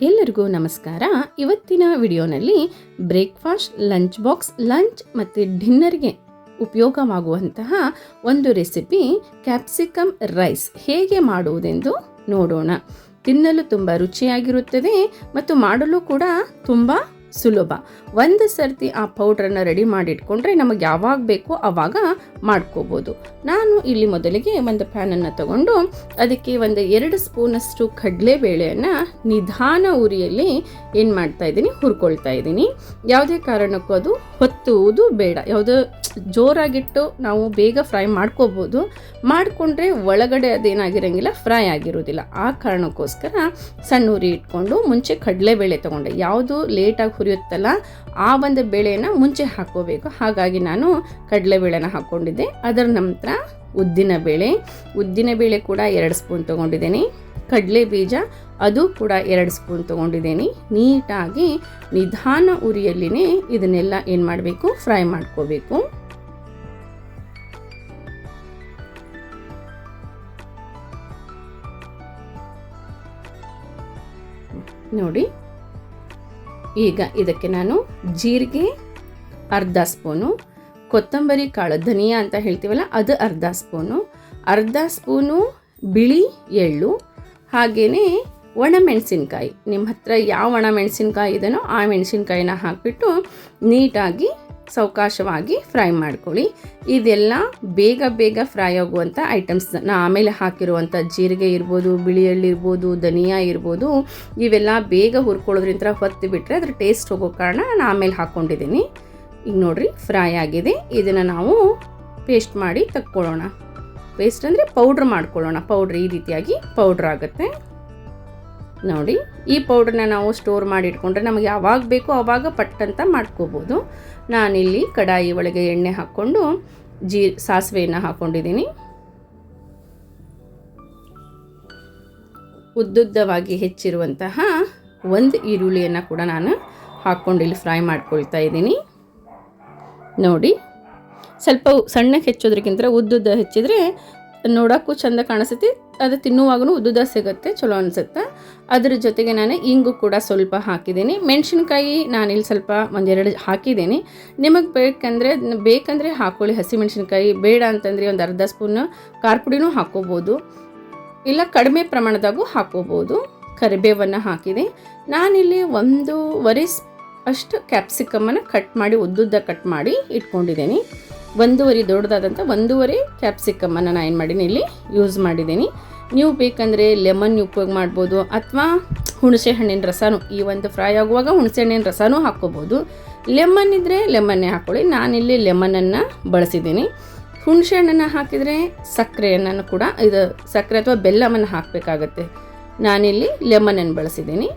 ಎಲ್ಲರಿಗೂ ನಮಸ್ಕಾರ. ಇವತ್ತಿನ ವಿಡಿಯೋನಲ್ಲಿ ಬ್ರೇಕ್ಫಾಸ್ಟ್, ಲಂಚ್ ಬಾಕ್ಸ್, ಲಂಚ್ ಮತ್ತು ಡಿನ್ನರ್ಗೆ ಉಪಯೋಗವಾಗುವಂತಹ ಒಂದು ರೆಸಿಪಿ ಕ್ಯಾಪ್ಸಿಕಮ್ ರೈಸ್ ಹೇಗೆ ಮಾಡುವುದೆಂದು ನೋಡೋಣ. ತಿನ್ನಲು ತುಂಬ ರುಚಿಯಾಗಿರುತ್ತದೆ ಮತ್ತು ಮಾಡಲು ಕೂಡ ತುಂಬ ಸುಲಭ. ಒಂದು ಸರ್ತಿ ಆ ಪೌಡ್ರನ್ನು ರೆಡಿ ಮಾಡಿಟ್ಕೊಂಡ್ರೆ ನಮಗೆ ಯಾವಾಗ ಬೇಕೋ ಆವಾಗ ಮಾಡ್ಕೋಬೋದು. ನಾನು ಇಲ್ಲಿ ಮೊದಲಿಗೆ ಒಂದು ಪ್ಯಾನನ್ನು ತಗೊಂಡು ಅದಕ್ಕೆ ಒಂದು ಎರಡು ಸ್ಪೂನಷ್ಟು ಕಡಲೆಬೇಳೆಯನ್ನು ನಿಧಾನ ಉರಿಯಲ್ಲಿ ಏನು ಮಾಡ್ತಾ ಇದ್ದೀನಿ, ಹುರ್ಕೊಳ್ತಾ ಇದ್ದೀನಿ. ಯಾವುದೇ ಕಾರಣಕ್ಕೂ ಅದು ಹೊತ್ತುವುದು ಬೇಡ. ಯಾವುದೋ ಜೋರಾಗಿಟ್ಟು ನಾವು ಬೇಗ ಫ್ರೈ ಮಾಡ್ಕೋಬೋದು. ಮಾಡಿಕೊಂಡ್ರೆ ಒಳಗಡೆ ಅದೇನಾಗಿರೋಂಗಿಲ್ಲ, ಫ್ರೈ ಆಗಿರೋದಿಲ್ಲ ಆ ಕಾರಣಕ್ಕೋಸ್ಕರ ಸಣ್ಣ ಉರಿ ಇಟ್ಕೊಂಡು ಮುಂಚೆ ಕಡಲೆಬೇಳೆ ತೊಗೊಂಡೆ. ಯಾವುದು ಲೇಟಾಗಿ ಹುರಿಯುತ್ತಲ್ಲ ಆ ಒಂದು ಬೇಳೆನ ಮುಂಚೆ ಹಾಕ್ಕೋಬೇಕು. ಹಾಗಾಗಿ ನಾನು ಕಡಲೆಬೇಳೆನ ಹಾಕ್ಕೊಂಡಿದ್ದೆ. ಅದರ ನಂತರ ಉದ್ದಿನ ಬೇಳೆ. ಉದ್ದಿನ ಬೇಳೆ ಕೂಡ ಎರಡು ಸ್ಪೂನ್ ತೊಗೊಂಡಿದ್ದೀನಿ. ಕಡಲೆ ಬೀಜ, ಅದು ಕೂಡ ಎರಡು ಸ್ಪೂನ್ ತೊಗೊಂಡಿದ್ದೀನಿ. ನೀಟಾಗಿ ನಿಧಾನ ಉರಿಯಲ್ಲಿನೇ ಇದನ್ನೆಲ್ಲ ಏನು ಮಾಡಬೇಕು? ಫ್ರೈ ಮಾಡ್ಕೋಬೇಕು. ನೋಡಿ ಈಗ ಇದಕ್ಕೆ ನಾನು ಜೀರಿಗೆ, ಅರ್ಧ ಸ್ಪೂನು, ಕೊತ್ತಂಬರಿ, ಕಾಳು, ಧನಿಯಾ ಅಂತ ಹೇಳ್ತೀವಲ್ಲ, ಅದು ಅರ್ಧ ಸ್ಪೂನು ಅರ್ಧ ಸ್ಪೂನು ಬಿಳಿ ಎಳ್ಳು ಹಾಗೆಯೇ ಒಣಮೆಣಸಿನ್ಕಾಯಿ. ನಿಮ್ಮ ಹತ್ರ ಯಾವ ಒಣಮೆಣಸಿನ್ಕಾಯಿ ಇದೆಯೋ ಆ ಮೆಣಸಿನ್ಕಾಯಿನ ಹಾಕಿಬಿಟ್ಟು ನೀಟಾಗಿ ಸಾವಕಾಶವಾಗಿ ಫ್ರೈ ಮಾಡ್ಕೊಳ್ಳಿ. ಇದೆಲ್ಲ ಬೇಗ ಬೇಗ ಫ್ರೈ ಆಗುವಂಥ ಐಟಮ್ಸ್. ನಾ ಆಮೇಲೆ ಹಾಕಿರುವಂಥ ಜೀರಿಗೆ ಇರ್ಬೋದು ಬಿಳಿ ಎಳ್ಳು ಇರ್ಬೋದು, ಧನಿಯಾ ಇರ್ಬೋದು, ಇವೆಲ್ಲ ಬೇಗ ಹುರ್ಕೊಳ್ಳೋದ್ರಿಂದ ಹೊತ್ತು ಬಿಟ್ಟರೆ ಅದ್ರ ಟೇಸ್ಟ್ ಹೋಗೋ ಕಾರಣ ನಾನು ಆಮೇಲೆ ಹಾಕ್ಕೊಂಡಿದ್ದೀನಿ. ಈಗ ನೋಡಿರಿ, ಫ್ರೈ ಆಗಿದೆ. ಇದನ್ನು ನಾವು ಪೇಸ್ಟ್ ಮಾಡಿ ತಕ್ಕೊಳ್ಳೋಣ. ಪೇಸ್ಟ್ ಅಂದರೆ ಪೌಡ್ರ್ ಮಾಡ್ಕೊಳ್ಳೋಣ. ಪೌಡ್ರ್ ಈ ರೀತಿಯಾಗಿ ಪೌಡ್ರ್ ಆಗುತ್ತೆ. ನೋಡಿ, ಈ ಪೌಡ್ರನ್ನ ನಾವು ಸ್ಟೋರ್ ಮಾಡಿ ಇಟ್ಕೊಂಡ್ರೆ ನಮಗೆ ಯಾವಾಗ ಬೇಕೋ ಆವಾಗ ಪಟ್ಟಂತ ಮಾಡ್ಕೋಬೋದು. ನಾನಿಲ್ಲಿ ಕಡಾಯಿ ಒಳಗೆ ಎಣ್ಣೆ ಹಾಕ್ಕೊಂಡು ಜೀ, ಸಾಸಿವೆಯನ್ನು ಹಾಕ್ಕೊಂಡಿದ್ದೀನಿ ಉದ್ದುದ್ದವಾಗಿ ಹೆಚ್ಚಿರುವಂತಹ ಒಂದು ಈರುಳ್ಳಿಯನ್ನು ಕೂಡ ನಾನು ಹಾಕ್ಕೊಂಡು ಇಲ್ಲಿ ಫ್ರೈ ಮಾಡ್ಕೊಳ್ತಾ ಇದ್ದೀನಿ. ನೋಡಿ, ಸ್ವಲ್ಪ ಸಣ್ಣಕ್ಕೆ ಹೆಚ್ಚೋದ್ರಕ್ಕಿಂತ ಉದ್ದುದ್ದ ಹೆಚ್ಚಿದ್ರೆ ನೋಡೋಕ್ಕೂ ಚಂದ ಕಾಣಿಸುತ್ತೆ. ಅದು ತಿನ್ನುವಾಗೂ ಉದ್ದುದ ಸಿಗುತ್ತೆ, ಚಲೋ ಅನಿಸುತ್ತೆ. ಅದ್ರ ಜೊತೆಗೆ ನಾನು ಇಂಗು ಕೂಡ ಸ್ವಲ್ಪ ಹಾಕಿದ್ದೀನಿ. ಮೆಣಸಿನ್ಕಾಯಿ ನಾನಿಲ್ಲಿ ಸ್ವಲ್ಪ ಒಂದೆರಡು ಹಾಕಿದ್ದೀನಿ. ನಿಮಗೆ ಬೇಕಂದರೆ ಬೇಕಂದರೆ ಹಾಕ್ಕೊಳ್ಳಿ ಹಸಿ ಮೆಣಸಿನ್ಕಾಯಿ ಬೇಡ ಅಂತಂದರೆ ಒಂದು ಅರ್ಧ ಸ್ಪೂನ್ ಖಾರ ಪುಡಿನೂ ಹಾಕ್ಕೋಬೋದು ಇಲ್ಲ ಕಡಿಮೆ ಪ್ರಮಾಣದಾಗೂ ಹಾಕ್ಕೋಬೋದು ಕರಿಬೇವನ್ನು ಹಾಕಿದೆ. ನಾನಿಲ್ಲಿ ಒಂದೂವರೆ ಅಷ್ಟು ಕ್ಯಾಪ್ಸಿಕಮ್ಮನ್ನು ಕಟ್ ಮಾಡಿ, ಉದ್ದುದ್ದ ಕಟ್ ಮಾಡಿ ಇಟ್ಕೊಂಡಿದ್ದೀನಿ. ಒಂದೂವರೆ ದೊಡ್ಡದಾದಂಥ ಒಂದೂವರೆ ಕ್ಯಾಪ್ಸಿಕಮ್ಮನ್ನು ನಾನು ಏನು ಮಾಡೀನಿ ಇಲ್ಲಿ ಯೂಸ್ ಮಾಡಿದ್ದೀನಿ ನೀವು ಬೇಕಂದರೆ ಲೆಮನ್ ಉಪಯೋಗ ಮಾಡ್ಬೋದು, ಅಥವಾ ಹುಣಸೆ ಹಣ್ಣಿನ ರಸನೂ, ಈ ಒಂದು ಫ್ರೈ ಆಗುವಾಗ ಹುಣಸೆ ಹಣ್ಣಿನ ರಸನೂ ಹಾಕ್ಕೋಬೋದು. ಲೆಮನ್ ಇದ್ದರೆ ಲೆಮನ್ನೇ ಹಾಕ್ಕೊಳ್ಳಿ ನಾನಿಲ್ಲಿ ಲೆಮನನ್ನು ಬಳಸಿದ್ದೀನಿ ಹುಣಸೆ ಹಣ್ಣನ್ನು ಹಾಕಿದರೆ ಸಕ್ಕರೆಯನ್ನು ಕೂಡ, ಇದು ಸಕ್ಕರೆ ಅಥವಾ ಬೆಲ್ಲವನ್ನು ಹಾಕಬೇಕಾಗತ್ತೆ. ನಾನಿಲ್ಲಿ ಲೆಮನನ್ನು ಬಳಸಿದ್ದೀನಿ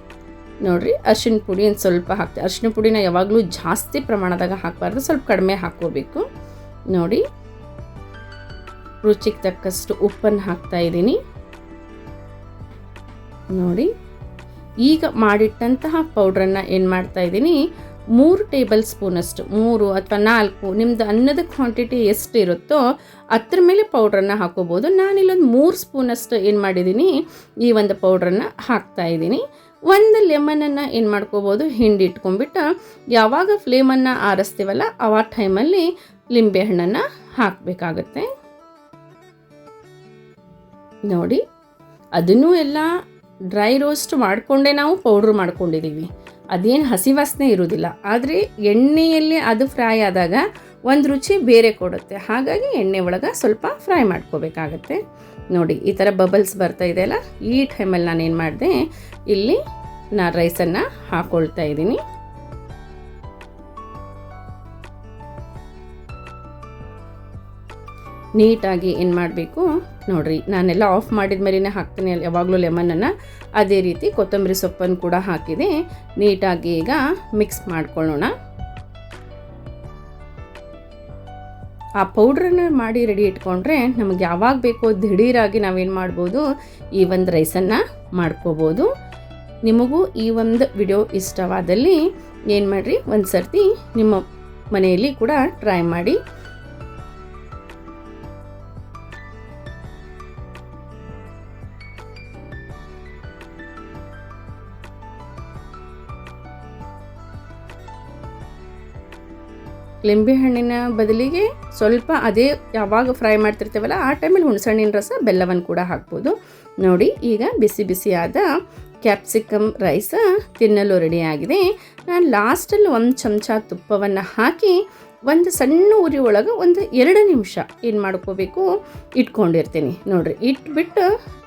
ನೋಡಿರಿ ಅರಿಶಿನ ಪುಡಿ ಸ್ವಲ್ಪ ಹಾಕ್ತೆ ಅರಿಶಿನ ಪುಡಿನ ಯಾವಾಗಲೂ ಜಾಸ್ತಿ ಪ್ರಮಾಣದಾಗ ಹಾಕಬಾರ್ದು, ಸ್ವಲ್ಪ ಕಡಿಮೆ ಹಾಕ್ಕೋಬೇಕು. ನೋಡಿ. ರುಚಿಗೆ ತಕ್ಕಷ್ಟು ಉಪ್ಪನ್ನು ಹಾಕ್ತಾ ಇದ್ದೀನಿ. ನೋಡಿ. ಈಗ ಮಾಡಿಟ್ಟಂತಹ ಪೌಡ್ರನ್ನು ಏನು ಮಾಡ್ತಾ ಇದ್ದೀನಿ? ಮೂರು ಟೇಬಲ್ ಸ್ಪೂನಷ್ಟು, ಮೂರು ಅಥವಾ ನಾಲ್ಕು ನಿಮ್ಮದು ಅನ್ನದ ಕ್ವಾಂಟಿಟಿ ಎಷ್ಟು ಇರುತ್ತೋ ಅದ್ರ ಮೇಲೆ ಪೌಡ್ರನ್ನು ಹಾಕೋಬೋದು. ನಾನಿಲ್ಲೊಂದು ಮೂರು ಸ್ಪೂನಷ್ಟು ಏನು ಮಾಡಿದ್ದೀನಿ? ಈ ಒಂದು ಪೌಡ್ರನ್ನು ಹಾಕ್ತಾ ಇದ್ದೀನಿ. ಒಂದು ಲೆಮನನ್ನು ಏನು ಮಾಡ್ಕೋಬೋದು? ಹಿಂಡಿ ಇಟ್ಕೊಂಡ್ಬಿಟ್ಟು ಯಾವಾಗ ಫ್ಲೇಮನ್ನು ಆರಿಸ್ತೀವಲ್ಲ ಆ ಟೈಮಲ್ಲಿ ಲಿಂಬೆ ಹಣ್ಣನ್ನು ಹಾಕಬೇಕಾಗತ್ತೆ. ನೋಡಿ, ಅದನ್ನು ಎಲ್ಲ ಡ್ರೈ ರೋಸ್ಟ್ ಮಾಡಿಕೊಂಡೇ ನಾವು ಪೌಡ್ರ್ ಮಾಡ್ಕೊಂಡಿದ್ದೀವಿ ಅದೇನು ಹಸಿ ವಾಸನೆ ಇರೋದಿಲ್ಲ. ಆದರೆ ಎಣ್ಣೆಯಲ್ಲಿ ಅದು ಫ್ರೈ ಆದಾಗ ಒಂದು ರುಚಿ ಬೇರೆ ಕೊಡುತ್ತೆ. ಹಾಗಾಗಿ ಎಣ್ಣೆ ಒಳಗೆ ಸ್ವಲ್ಪ ಫ್ರೈ ಮಾಡ್ಕೋಬೇಕಾಗತ್ತೆ. ನೋಡಿ, ಈ ಥರ ಬಬಲ್ಸ್ ಬರ್ತಾ ಇದೆಯಲ್ಲ ಈ ಟೈಮಲ್ಲಿ ನಾನು ಏನು ಮಾಡಿದೆ, ಇಲ್ಲಿ ನಾನು ರೈಸನ್ನು ಹಾಕ್ಕೊಳ್ತಾ ಇದ್ದೀನಿ. ನೀಟಾಗಿ ಏನು ಮಾಡಬೇಕು, ನೋಡಿರಿ, ನಾನೆಲ್ಲ ಆಫ್ ಮಾಡಿದ ಮೇಲೇ ಹಾಕ್ತೀನಿ ಯಾವಾಗಲೂ ಲೆಮನನ್ನು ಅದೇ ರೀತಿ ಕೊತ್ತಂಬರಿ ಸೊಪ್ಪನ್ನು ಕೂಡ ಹಾಕಿದೆ. ನೀಟಾಗಿ ಈಗ ಮಿಕ್ಸ್ ಮಾಡ್ಕೊಳ್ಳೋಣ. ಆ ಪೌಡ್ರನ್ನ ಮಾಡಿ ರೆಡಿ ಇಟ್ಕೊಂಡ್ರೆ ನಮಗೆ ಯಾವಾಗ ಬೇಕೋ ದಿಢೀರಾಗಿ ನಾವೇನು ಮಾಡ್ಬೋದು, ಈ ಒಂದು ರೈಸನ್ನು ಮಾಡ್ಕೋಬೋದು. ನಿಮಗೂ ಈ ಒಂದು ವಿಡಿಯೋ ಇಷ್ಟವಾದಲ್ಲಿ ಏನು ಮಾಡಿರಿ ಒಂದು ಸರ್ತಿ ನಿಮ್ಮ ಮನೆಯಲ್ಲಿ ಕೂಡ ಟ್ರೈ ಮಾಡಿ ಲಿಂಬೆಹಣ್ಣಿನ ಬದಲಿಗೆ ಸ್ವಲ್ಪ ಅದೇ ಯಾವಾಗ ಫ್ರೈ ಮಾಡ್ತಿರ್ತೇವಲ್ಲ, ಆ ಟೈಮಲ್ಲಿ ಹುಣಸಣ್ಣಿನ ರಸ, ಬೆಲ್ಲವನ್ನು ಕೂಡ ಹಾಕ್ಬೋದು. ನೋಡಿ, ಈಗ ಬಿಸಿ ಬಿಸಿಯಾದ ಕ್ಯಾಪ್ಸಿಕಮ್ ರೈಸ ತಿನ್ನಲು ರೆಡಿಯಾಗಿದೆ ನಾನು ಲಾಸ್ಟಲ್ಲಿ ಒಂದು ಚಮಚ ತುಪ್ಪವನ್ನು ಹಾಕಿ ಒಂದು ಸಣ್ಣ ಉರಿ ಒಳಗೆ ಒಂದು ಎರಡು ನಿಮಿಷ ಏನು ಮಾಡ್ಕೋಬೇಕು? ಇಟ್ಕೊಂಡಿರ್ತೀನಿ. ನೋಡಿರಿ, ಇಟ್ಬಿಟ್ಟು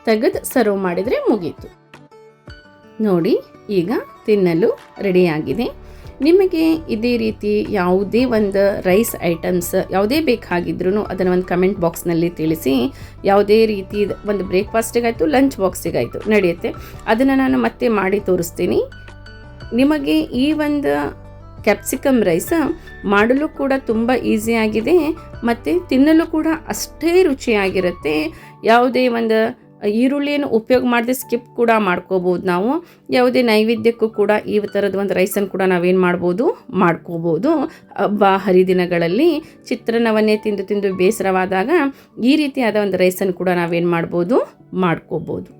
ತೆಗೆದು ಸರ್ವ್ ಮಾಡಿದರೆ ಮುಗೀತು. ನೋಡಿ, ಈಗ ತಿನ್ನಲು ರೆಡಿಯಾಗಿದೆ ನಿಮಗೆ ಇದೇ ರೀತಿ ಯಾವುದೇ ಒಂದು ರೈಸ್ ಐಟಮ್ಸ್ ಯಾವುದೇ ಬೇಕಾಗಿದ್ರೂ ಅದನ್ನು ಒಂದು ಕಮೆಂಟ್ ಬಾಕ್ಸ್ನಲ್ಲಿ ತಿಳಿಸಿ, ಯಾವುದೇ ರೀತಿ ಒಂದು ಬ್ರೇಕ್ಫಾಸ್ಟಿಗಾಯಿತು, ಲಂಚ್ ಬಾಕ್ಸಿಗಾಯಿತು ನಡೆಯುತ್ತೆ. ಅದನ್ನು ನಾನು ಮತ್ತೆ ಮಾಡಿ ತೋರಿಸ್ತೀನಿ. ನಿಮಗೆ ಈ ಒಂದು ಕ್ಯಾಪ್ಸಿಕಮ್ ರೈಸ್ ಮಾಡಲು ಕೂಡ ತುಂಬ ಈಸಿಯಾಗಿದೆ ಮತ್ತು ತಿನ್ನಲು ಕೂಡ ಅಷ್ಟೇ ರುಚಿಯಾಗಿರುತ್ತೆ. ಯಾವುದೇ ಒಂದು ಈರುಳ್ಳಿಯನ್ನು ಉಪಯೋಗ ಮಾಡದೆ ಸ್ಕಿಪ್ ಕೂಡ ಮಾಡ್ಕೋಬೋದು ನಾವು. ಯಾವುದೇ ನೈವೇದ್ಯಕ್ಕೂ ಕೂಡ ಈ ಥರದ ಒಂದು ರೈಸನ್ನು ಕೂಡ ನಾವೇನು ಮಾಡ್ಬೋದು? ಮಾಡ್ಕೋಬೋದು. ಹಬ್ಬ, ಹರಿದಿನಗಳಲ್ಲಿ ಚಿತ್ರಾನ್ನವನ್ನೇ ತಿಂದು ತಿಂದು ಬೇಸರವಾದಾಗ ಈ ರೀತಿಯಾದ ಒಂದು ರೈಸನ್ನು ಕೂಡ ನಾವೇನು ಮಾಡ್ಬೋದು? ಮಾಡ್ಕೋಬೋದು.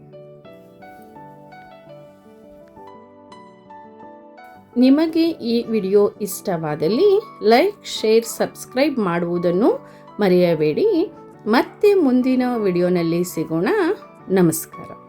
ನಿಮಗೆ ಈ ವಿಡಿಯೋ ಇಷ್ಟವಾದಲ್ಲಿ ಲೈಕ್, ಶೇರ್, ಸಬ್ಸ್ಕ್ರೈಬ್ ಮಾಡುವುದನ್ನು ಮರೆಯಬೇಡಿ. ಮತ್ತೆ ಮುಂದಿನ ವಿಡಿಯೋನಲ್ಲಿ ಸಿಗೋಣ. ನಮಸ್ಕಾರ.